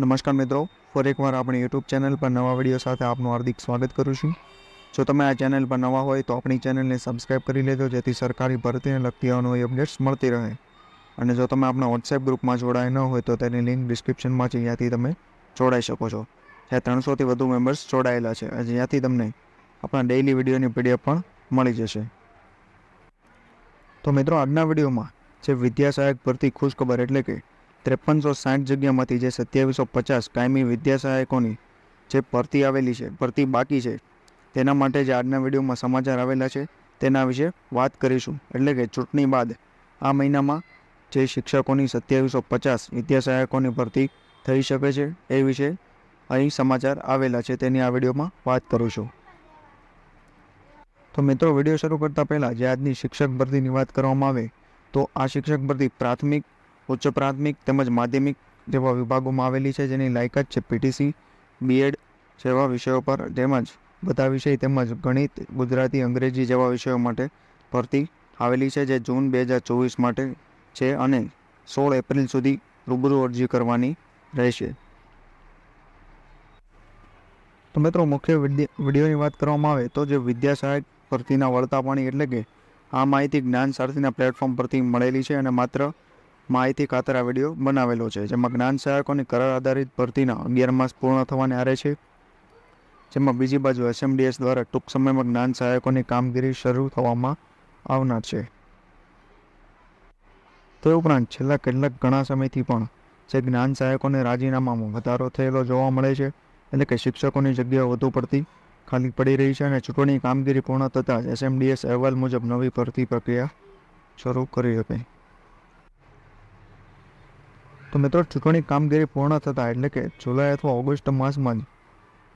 નમસ્કાર મિત્રો, ફરી એકવાર આપણી યુટ્યુબ ચેનલ પર નવા વીડિયો સાથે આપનું હાર્દિક સ્વાગત કરું છું. જો તમે આ ચેનલ પર નવા હોય તો આપણી ચેનલને સબસ્ક્રાઈબ કરી લેજો, જેથી સરકારી ભરતીને લગતી અવનવી અપડેટ્સ મળતી રહે. અને જો તમે આપણા વોટ્સએપ ગ્રુપમાં જોડાયા ન હોય તો તેની લિંક ડિસ્ક્રિપ્શનમાં છે જ્યાંથી તમે જોડાઈ શકો છો. જ્યાં ત્રણસોથી વધુ મેમ્બર્સ જોડાયેલા છે. જ્યાંથી તમને આપણા ડેઇલી વિડીયોની પીડીએફ પણ મળી જશે. તો મિત્રો, આજના વિડીયોમાં જે વિદ્યા સહાયક ભરતી ખુશખબર એટલે કે ત્રેપનસો સાઠ જગ્યામાંથી જે સત્યાવીસો પચાસ કાયમી વિદ્યા સહાયકોની જે ભરતી આવેલી છે, ભરતી બાકી છે, તેના માટે જે આજના વિડીયોમાં સમાચાર આવેલા છે, તેના વિશે વાત કરીશું. એટલે કે ચૂંટણી બાદ આ મહિનામાં જે શિક્ષકોની સત્યાવીસો પચાસ વિદ્યા સહાયકોની ભરતી થઈ શકે છે, એ વિશે અહીં સમાચાર આવેલા છે, તેની આ વિડીયોમાં વાત કરું છું તો મિત્રો, વીડિયો શરૂ કરતાં પહેલાં જે આજની શિક્ષક ભરતીની વાત કરવામાં આવે, તો આ શિક્ષક ભરતી પ્રાથમિક ઉચ્ચ પ્રાથમિક તેમજ માધ્યમિક જેવા વિભાગોમાં આવેલી છે. જેની લાયકાત છે પીટીસી બીએડ જેવા વિષયો પર તેમજ બધા વિષય તેમજ ગણિત, ગુજરાતી, અંગ્રેજી જેવા વિષયો માટે ભરતી આવેલી છે, જે જૂન બે હજાર ચોવીસ માટે છે અને સોળ એપ્રિલ સુધી રૂબરૂ અરજી કરવાની રહેશે. તો મિત્રો, મુખ્ય વિડીયોની વાત કરવામાં આવે તો જે વિદ્યા સહાયક ભરતીના વળતા પાણી એટલે કે આ માહિતી જ્ઞાન સારથીના પ્લેટફોર્મ પરથી મળેલી છે અને માત્ર માહિતી ખાતર આ વીડિયો બનાવેલો છે, જેમાં જ્ઞાન સહાયકોની કરાર આધારિત ભરતીના અગિયાર માસ પૂર્ણ થવાને આરે છે. જેમાં બીજી બાજુ એસએમડીએસ દ્વારા ટૂંક સમયમાં જ્ઞાન સહાયકોની કામગીરી શરૂ થવામાં આવનાર છે. તે ઉપરાંત છેલ્લા કેટલાક ઘણા સમયથી પણ જે જ્ઞાન સહાયકોને રાજીનામામાં વધારો થયેલો જોવા મળે છે, એટલે કે શિક્ષકોની જગ્યાઓ વધુ પડતી ખાલી પડી રહી છે અને ચૂંટણી કામગીરી પૂર્ણ થતાં જ એસએમડીએસ અહેવાલ મુજબ નવી ભરતી પ્રક્રિયા શરૂ કરી હતી. તો મિત્રો, ચૂંટણી કામગીરી પૂર્ણ થતાં એટલે કે જુલાઈ અથવા ઓગસ્ટ માસમાં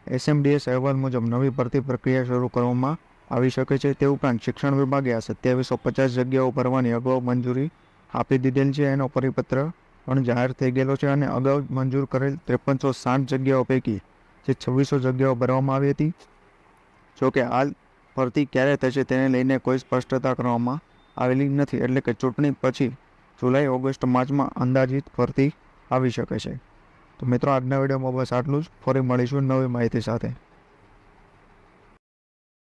જ એસએમડીએસ અહેવાલ મુજબ નવી ભરતી પ્રક્રિયા શરૂ કરવામાં આવી શકે છે. તે ઉપરાંત શિક્ષણ વિભાગે આ સત્યાવીસો પચાસ જગ્યાઓ ભરવાની અગાઉ મંજૂરી આપી દીધેલ છે. એનો પરિપત્ર પણ જાહેર થઈ ગયેલો છે અને અગાઉ મંજૂર કરેલ ત્રેપનસો સાઠ જગ્યાઓ પૈકી જે છવ્વીસો જગ્યાઓ ભરવામાં આવી હતી. જોકે હાલ ભરતી ક્યારે થશે તેને લઈને કોઈ સ્પષ્ટતા કરવામાં આવેલી નથી. એટલે કે ચૂંટણી પછી જુલાઈ, ઓગસ્ટ, માર્ચમાં અંદાજિત ભરતી આવી શકે છે. તો મિત્રો, આજના વિડીયોમાં બસ આટલું જ. ફરી મળીશું નવી માહિતી સાથે.